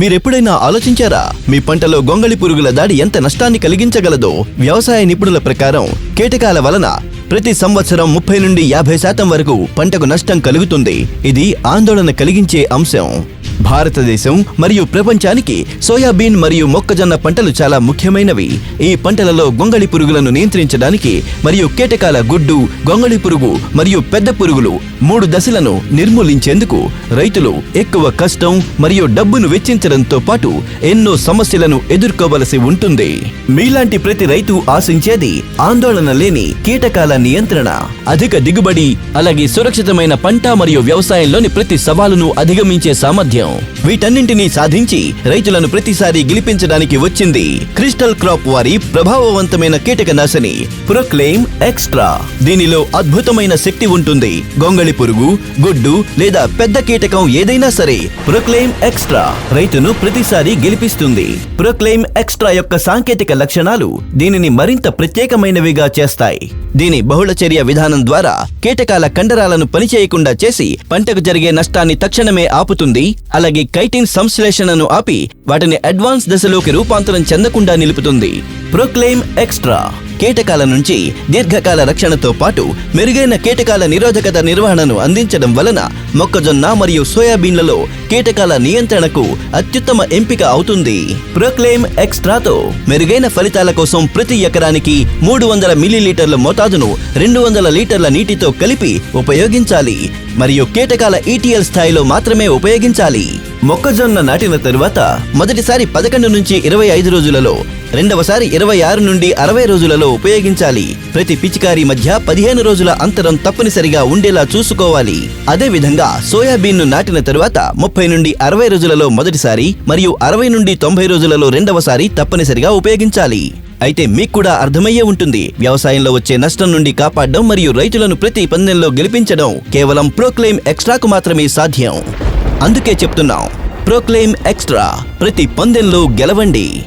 మీరెప్పుడైనా ఆలోచించారా? మీ పంటలో గొంగళి పురుగుల దాడి ఎంత నష్టాన్ని కలిగించగలదో? వ్యవసాయ నిపుణుల ప్రకారం కీటకాల వలన ప్రతి సంవత్సరం ముప్పై నుండి యాభై శాతం వరకు పంటకు నష్టం కలుగుతుంది. ఇది ఆందోళన కలిగించే అంశం. భారతదేశం మరియు ప్రపంచానికి సోయాబీన్ మరియు మొక్కజొన్న పంటలు చాలా ముఖ్యమైనవి. ఈ పంటలలో గొంగళి పురుగులను నియంత్రించడానికి మరియు కీటకాల గుడ్డు గొంగళి పురుగు మరియు పెద్ద పురుగులు మూడు దశలను నిర్మూలించేందుకు రైతులు ఎక్కువ కష్టం మరియు డబ్బును వెచ్చించడంతో పాటు ఎన్నో సమస్యలను ఎదుర్కోవలసి ఉంటుంది. మీలాంటి ప్రతి రైతు ఆశించేది ఆందోళన లేని కీటకాల నియంత్రణ. అధిక దిగుబడి అలాగే సురక్షితమైన పంట మరియు వ్యవసాయంలోని ప్రతి సవాలును అధిగమించే సామర్థ్యం. వీటన్నింటినీ సాధించి రైతులను ప్రతిసారి గెలిపించడానికి వచ్చింది క్రిస్టల్ క్రాప్ వారి ప్రభావవంతమైన కీటకనాశిని ప్రొక్లెయిమ్ ఎక్స్ట్రా. దీనిలో అద్భుతమైన శక్తి ఉంటుంది. గొంగళి పురుగు గుడ్డు లేదా పెద్ద కీటకం ఏదైనా సరే ప్రొక్లెయిమ్ ఎక్స్ట్రా రైతును ప్రతిసారి గెలిపిస్తుంది. ప్రొక్లెయిమ్ ఎక్స్ట్రా యొక్క సాంకేతిక లక్షణాలు దీనిని మరింత ప్రత్యేకమైనవిగా చేస్తాయి. దీని బహుళచర్య విధానం ద్వారా కీటకాల కండరాలను పనిచేయకుండా చేసి పంటకు జరిగే నష్టాన్ని తక్షణమే ఆపుతుంది. అలాగే కైటిన్ సంశ్లేషణను ఆపి వాటిని అడ్వాన్స్ దశలోకి రూపాంతరం చెందకుండా నిలుపుతుంది. Proclaim extra. కీటకాల నుంచి దీర్ఘకాల రక్షణతో పాటు మెరుగైన కీటకాల నిరోధకత నిర్వహణను అందించడం వలన మొక్కజొన్న మరియు సోయాబీన్లలో కీటకాల నియంత్రణకు అత్యుత్తమ ఎంపిక అవుతుంది. ప్రొక్లెయిమ్ ఎక్స్ట్రాతో మెరుగైన ఫలితాల కోసం ప్రతి ఎకరానికి మూడు వందల మిల్లీలీటర్ల మోతాదును రెండు వందల లీటర్ల నీటితో కలిపి ఉపయోగించాలి. మరియు కీటకాల ఈటీఎల్ స్థాయిలో మాత్రమే ఉపయోగించాలి. మొక్కజొన్న నాటిన తరువాత మొదటిసారి పదకొండు నుంచి ఇరవై ఐదు రోజులలో రెండవసారి ఇరవై ఆరు నుండి అరవై రోజులలో ఉపయోగించాలి. ప్రతి పిచికారీ మధ్య పదిహేను రోజుల అంతరం తప్పనిసరిగా ఉండేలా చూసుకోవాలి. అదే విధంగా సోయాబీన్ను నాటిన తరువాత ముప్పై నుండి అరవై రోజులలో మొదటిసారి మరియు అరవై నుండి తొంభై రోజులలో రెండవసారి తప్పనిసరిగా ఉపయోగించాలి. అయితే మీకు కూడా అర్థమయ్యే ఉంటుంది. వ్యవసాయంలో వచ్చే నష్టం నుండి కాపాడడం మరియు రైతులను ప్రతి పందెంలో గెలిపించడం కేవలం ప్రోక్లెయిమ్ ఎక్స్ట్రాకు మాత్రమే సాధ్యం. అందుకే చెప్తున్నాం. ప్రోక్లెయిమ్ ఎక్స్ట్రా ప్రతి పందెంలో గెలవండి.